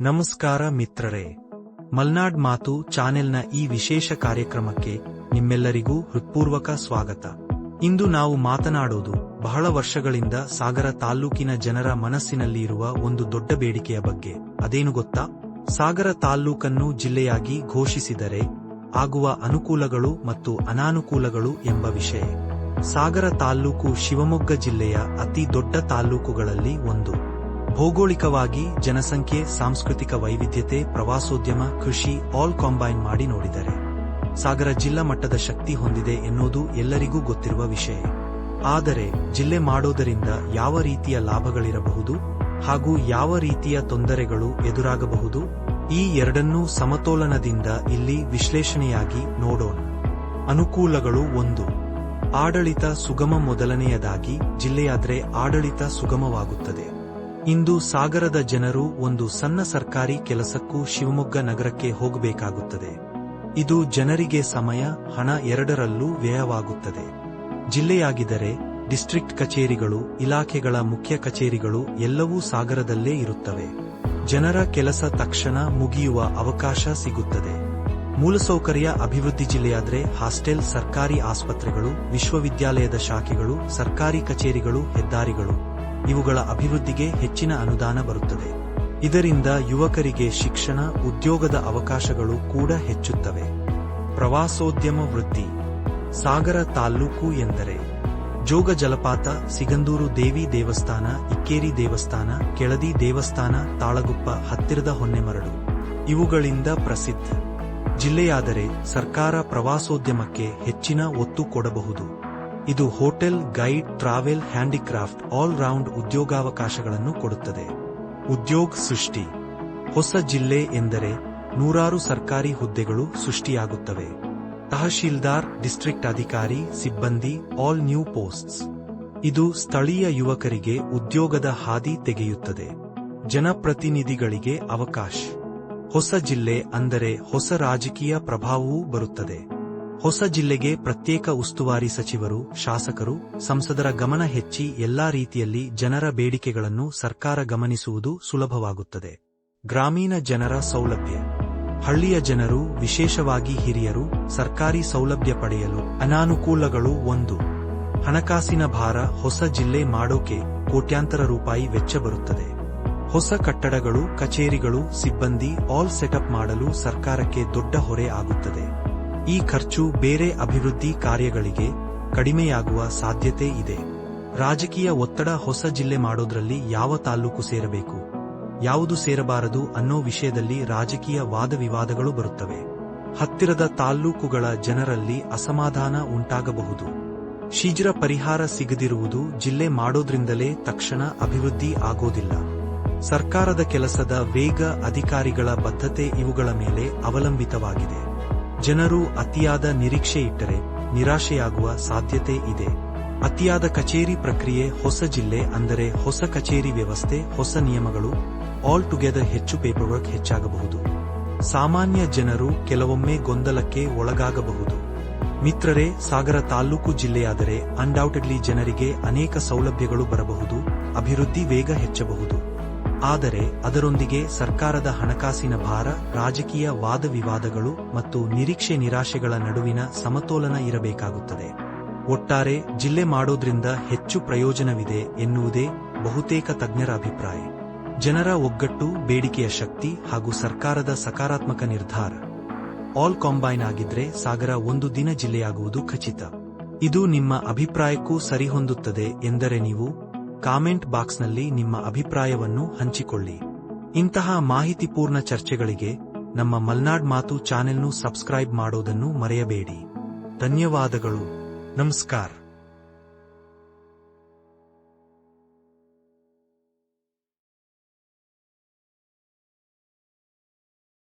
ನಮಸ್ಕಾರ ಮಿತ್ರರೇ. ಮಲ್ನಾಡ್ ಮಾತು ಚಾನೆಲ್ನ ಈ ವಿಶೇಷ ಕಾರ್ಯಕ್ರಮಕ್ಕೆ ನಿಮ್ಮೆಲ್ಲರಿಗೂ ಹೃತ್ಪೂರ್ವಕ ಸ್ವಾಗತ. ಇಂದು ನಾವು ಮಾತನಾಡೋದು ಬಹಳ ವರ್ಷಗಳಿಂದ ಸಾಗರ ತಾಲ್ಲೂಕಿನ ಜನರ ಮನಸ್ಸಿನಲ್ಲಿ ಇರುವ ಒಂದು ದೊಡ್ಡ ಬೇಡಿಕೆಯ ಬಗ್ಗೆ. ಅದೇನು ಗೊತ್ತಾ? ಸಾಗರ ತಾಲ್ಲೂಕನ್ನು ಜಿಲ್ಲೆಯಾಗಿ ಘೋಷಿಸಿದರೆ ಆಗುವ ಅನುಕೂಲಗಳು ಮತ್ತು ಅನಾನುಕೂಲಗಳು ಎಂಬ ವಿಷಯ. ಸಾಗರ ತಾಲ್ಲೂಕು ಶಿವಮೊಗ್ಗ ಜಿಲ್ಲೆಯ ಅತಿ ದೊಡ್ಡ ತಾಲ್ಲೂಕುಗಳಲ್ಲಿ ಒಂದು. ಭೌಗೋಳಿಕವಾಗಿ ಜನಸಂಖ್ಯೆ, ಸಾಂಸ್ಕೃತಿಕ ವೈವಿಧ್ಯತೆ, ಪ್ರವಾಸೋದ್ಯಮ, ಕೃಷಿ ಆಲ್ ಕಾಂಬೈನ್ ಮಾಡಿ ನೋಡಿದರೆ ಸಾಗರ ಜಿಲ್ಲಾ ಮಟ್ಟದ ಶಕ್ತಿ ಹೊಂದಿದೆ ಎನ್ನುವುದು ಎಲ್ಲರಿಗೂ ಗೊತ್ತಿರುವ ವಿಷಯ. ಆದರೆ ಜಿಲ್ಲೆ ಮಾಡೋದರಿಂದ ಯಾವ ರೀತಿಯ ಲಾಭಗಳಿರಬಹುದು ಹಾಗೂ ಯಾವ ರೀತಿಯ ತೊಂದರೆಗಳು ಎದುರಾಗಬಹುದು ಈ ಎರಡನ್ನೂ ಸಮತೋಲನದಿಂದ ಇಲ್ಲಿ ವಿಶ್ಲೇಷಣೆಯಾಗಿ ನೋಡೋಣ. ಅನುಕೂಲಗಳು ಒಂದು. ಆಡಳಿತ ಸುಗಮ ಮೊದಲನೆಯದಾಗಿ ಜಿಲ್ಲೆಯಾದ್ರೆ ಆಡಳಿತ ಸುಗಮವಾಗುತ್ತದೆ. ಇಂದು ಸಾಗರದ ಜನರು ಒಂದು ಸಣ್ಣ ಸರ್ಕಾರಿ ಕೆಲಸಕ್ಕೂ ಶಿವಮೊಗ್ಗ ನಗರಕ್ಕೆ ಹೋಗಬೇಕಾಗುತ್ತದೆ. ಇದು ಜನರಿಗೆ ಸಮಯ, ಹಣ ಎರಡರಲ್ಲೂ ವ್ಯಯವಾಗುತ್ತದೆ. ಜಿಲ್ಲೆಯಾಗಿದ್ದರೆ ಡಿಸ್ಟ್ರಿಕ್ಟ್ ಕಚೇರಿಗಳು, ಇಲಾಖೆಗಳ ಮುಖ್ಯ ಕಚೇರಿಗಳು ಎಲ್ಲವೂ ಸಾಗರದಲ್ಲೇ ಇರುತ್ತವೆ. ಜನರ ಕೆಲಸ ತಕ್ಷಣ ಮುಗಿಯುವ ಅವಕಾಶ ಸಿಗುತ್ತದೆ. ಮೂಲಸೌಕರ್ಯ ಅಭಿವೃದ್ಧಿ ಜಿಲ್ಲೆಯಾದರೆ ಹಾಸ್ಟೆಲ್, ಸರ್ಕಾರಿ ಆಸ್ಪತ್ರೆಗಳು, ವಿಶ್ವವಿದ್ಯಾಲಯದ ಶಾಖೆಗಳು, ಸರ್ಕಾರಿ ಕಚೇರಿಗಳು, ಹೆದ್ದಾರಿಗಳು. ಇವುಗಳ ಅಭಿವೃದ್ಧಿಗೆ ಹೆಚ್ಚಿನ ಅನುದಾನ ಬರುತ್ತದೆ. ಇದರಿಂದ ಯುವಕರಿಗೆ ಶಿಕ್ಷಣ, ಉದ್ಯೋಗದ ಅವಕಾಶಗಳು ಕೂಡ ಹೆಚ್ಚುತ್ತವೆ. ಪ್ರವಾಸೋದ್ಯಮ ವೃದ್ಧಿ. ಸಾಗರ ತಾಲ್ಲೂಕು ಎಂದರೆ ಜೋಗ ಜಲಪಾತ, ಸಿಗಂದೂರು ದೇವಿ ದೇವಸ್ಥಾನ, ಇಕ್ಕೇರಿ ದೇವಸ್ಥಾನ, ಕೆಳದಿ ದೇವಸ್ಥಾನ, ತಾಳಗುಪ್ಪ ಹತ್ತಿರದ ಹೊನ್ನೆಮರಡು ಇವುಗಳಿಂದ ಪ್ರಸಿದ್ಧ. ಜಿಲ್ಲೆಯಾದರೆ ಸರ್ಕಾರ ಪ್ರವಾಸೋದ್ಯಮಕ್ಕೆ ಹೆಚ್ಚಿನ ಒತ್ತು ಕೊಡಬಹುದು. ಇದು hotel, guide, travel, handicraft all round ಉದ್ಯೋಗಾವಕಾಶಗಳನ್ನು ಕೊಡುತ್ತದೆ. ಉದ್ಯೋಗ ಸೃಷ್ಟಿ. ಹೊಸ ಜಿಲ್ಲೆ ಎಂದರೆ ನೂರಾರು ಸರ್ಕಾರಿ ಹುದ್ದೆಗಳು ಸೃಷ್ಟಿಯಾಗುತ್ತವೆ. ತಹಶೀಲ್ದಾರ್, ಡಿಸ್ಟ್ರಿಕ್ಟ್ ಅಧಿಕಾರಿ, ಸಿಬ್ಬಂದಿ, ಆಲ್ ನ್ಯೂ ಪೋಸ್ಟ್ಸ್. ಇದು ಸ್ಥಳೀಯ ಯುವಕರಿಗೆ ಉದ್ಯೋಗದ ಹಾದಿ ತೆಗೆಯುತ್ತದೆ. ಜನಪ್ರತಿನಿಧಿಗಳಿಗೆ ಅವಕಾಶ. ಹೊಸ ಜಿಲ್ಲೆ ಅಂದರೆ ಹೊಸ ರಾಜಕೀಯ ಪ್ರಭಾವವೂ ಬರುತ್ತದೆ. ಹೊಸ ಜಿಲ್ಲೆಗೆ ಪ್ರತ್ಯೇಕ ಉಸ್ತುವಾರಿ ಸಚಿವರು, ಶಾಸಕರು, ಸಂಸದರ ಗಮನ ಹೆಚ್ಚಿ ಎಲ್ಲಾ ರೀತಿಯಲ್ಲಿ ಜನರ ಬೇಡಿಕೆಗಳನ್ನು ಸರ್ಕಾರ ಗಮನಿಸುವುದು ಸುಲಭವಾಗುತ್ತದೆ. ಗ್ರಾಮೀಣ ಜನರ ಸೌಲಭ್ಯ. ಹಳ್ಳಿಯ ಜನರು, ವಿಶೇಷವಾಗಿ ಹಿರಿಯರು, ಸರ್ಕಾರಿ ಸೌಲಭ್ಯ ಪಡೆಯಲು ಅನಾನುಕೂಲಗಳು ಒಂದು. ಹಣಕಾಸಿನ ಭಾರ ಹೊಸ ಜಿಲ್ಲೆ ಮಾಡೋಕೆ ಕೋಟ್ಯಾಂತರ ರೂಪಾಯಿ ವೆಚ್ಚ ಬರುತ್ತದೆ. ಹೊಸ ಕಟ್ಟಡಗಳು, ಕಚೇರಿಗಳು, ಸಿಬ್ಬಂದಿ ಆಲ್ ಸೆಟಪ್ ಮಾಡಲು ಸರ್ಕಾರಕ್ಕೆ ದೊಡ್ಡ ಹೊರೆ ಆಗುತ್ತದೆ. ಈ ಖರ್ಚು ಬೇರೆ ಅಭಿವೃದ್ಧಿ ಕಾರ್ಯಗಳಿಗೆ ಕಡಿಮೆಯಾಗುವ ಸಾಧ್ಯತೆ ಇದೆ. ರಾಜಕೀಯ ಒತ್ತಡ ಹೊಸ ಜಿಲ್ಲೆ ಮಾಡೋದ್ರಲ್ಲಿ ಯಾವ ತಾಲ್ಲೂಕು ಸೇರಬೇಕು? ಯಾವುದು ಸೇರಬಾರದು ಅನ್ನೋ ವಿಷಯದಲ್ಲಿ ರಾಜಕೀಯ ವಾದವಿವಾದಗಳು ಬರುತ್ತವೆ. ಹತ್ತಿರದ ತಾಲ್ಲೂಕುಗಳ ಜನರಲ್ಲಿ ಅಸಮಾಧಾನ ಉಂಟಾಗಬಹುದು. ಶೀಘ್ರ ಪರಿಹಾರ ಸಿಗದಿರುವುದು ಜಿಲ್ಲೆ ಮಾಡೋದ್ರಿಂದಲೇ ತಕ್ಷಣ ಅಭಿವೃದ್ಧಿ ಆಗೋದಿಲ್ಲ. ಸರ್ಕಾರದ ಕೆಲಸದ ವೇಗ ಅಧಿಕಾರಿಗಳ ಬದ್ಧತೆ ಇವುಗಳ ಮೇಲೆ ಅವಲಂಬಿತವಾಗಿದೆ. ಜನರು ಅತಿಯಾದ ನಿರೀಕ್ಷೆ ಇಟ್ಟರೆ ನಿರಾಶೆಯಾಗುವ ಸಾಧ್ಯತೆ ಇದೆ. ಅತಿಯಾದ ಕಚೇರಿ ಪ್ರಕ್ರಿಯೆ ಹೊಸ ಜಿಲ್ಲೆ ಅಂದರೆ ಹೊಸ ಕಚೇರಿ ವ್ಯವಸ್ಥೆ, ಹೊಸ ನಿಯಮಗಳು ಆಲ್ ಟುಗೆದರ್ ಹೆಚ್ಚು ಪೇಪರ್ ವರ್ಕ್ ಹೆಚ್ಚಾಗಬಹುದು. ಸಾಮಾನ್ಯ ಜನರು ಕೆಲವೊಮ್ಮೆ ಗೊಂದಲಕ್ಕೆ ಒಳಗಾಗಬಹುದು. ಮಿತ್ರರೇ, ಸಾಗರ ತಾಲ್ಲೂಕು ಜಿಲ್ಲೆಯಾದರೆ ಅನ್ಡೌಟೆಡ್ಲಿ ಜನರಿಗೆ ಅನೇಕ ಸೌಲಭ್ಯಗಳು ಬರಬಹುದು, ಅಭಿವೃದ್ಧಿ ವೇಗ ಹೆಚ್ಚಬಹುದು. ಆದರೆ ಅದರೊಂದಿಗೆ ಸರ್ಕಾರದ ಹಣಕಾಸಿನ ಭಾರ, ರಾಜಕೀಯ ವಾದವಿವಾದಗಳು ಮತ್ತು ನಿರೀಕ್ಷೆ ನಿರಾಶೆಗಳ ನಡುವಿನ ಸಮತೋಲನ ಇರಬೇಕಾಗುತ್ತದೆ. ಒಟ್ಟಾರೆ ಜಿಲ್ಲೆ ಮಾಡೋದ್ರಿಂದ ಹೆಚ್ಚು ಪ್ರಯೋಜನವಿದೆ ಎನ್ನುವುದೇ ಬಹುತೇಕ ತಜ್ಞರ ಅಭಿಪ್ರಾಯ. ಜನರ ಒಗ್ಗಟ್ಟು, ಬೇಡಿಕೆಯ ಶಕ್ತಿ ಹಾಗೂ ಸರ್ಕಾರದ ಸಕಾರಾತ್ಮಕ ನಿರ್ಧಾರ. ಆಲ್ ಕಾಂಬೈನ್ ಆಗಿದ್ರೆ ಸಾಗರ ಒಂದು ದಿನ ಜಿಲ್ಲೆಯಾಗುವುದು ಖಚಿತ. ಇದು ನಿಮ್ಮ ಅಭಿಪ್ರಾಯಕ್ಕೂ ಸರಿಹೊಂದುತ್ತದೆ ಎಂದರೆ ನೀವು ಕಾಮೆಂಟ್ ಬಾಕ್ಸ್ನಲ್ಲಿ ನಿಮ್ಮ ಅಭಿಪ್ರಾಯವನ್ನು ಹಂಚಿಕೊಳ್ಳಿ. ಇಂತಹ ಮಾಹಿತಿಪೂರ್ಣ ಚರ್ಚೆಗಳಿಗೆ ನಮ್ಮ ಮಲ್ನಾಡ್ ಮಾತು ಚಾನೆಲ್ನು ಸಬ್ಸ್ಕ್ರೈಬ್ ಮಾಡೋದನ್ನು ಮರೆಯಬೇಡಿ. ಧನ್ಯವಾದಗಳು. ನಮಸ್ಕಾರ.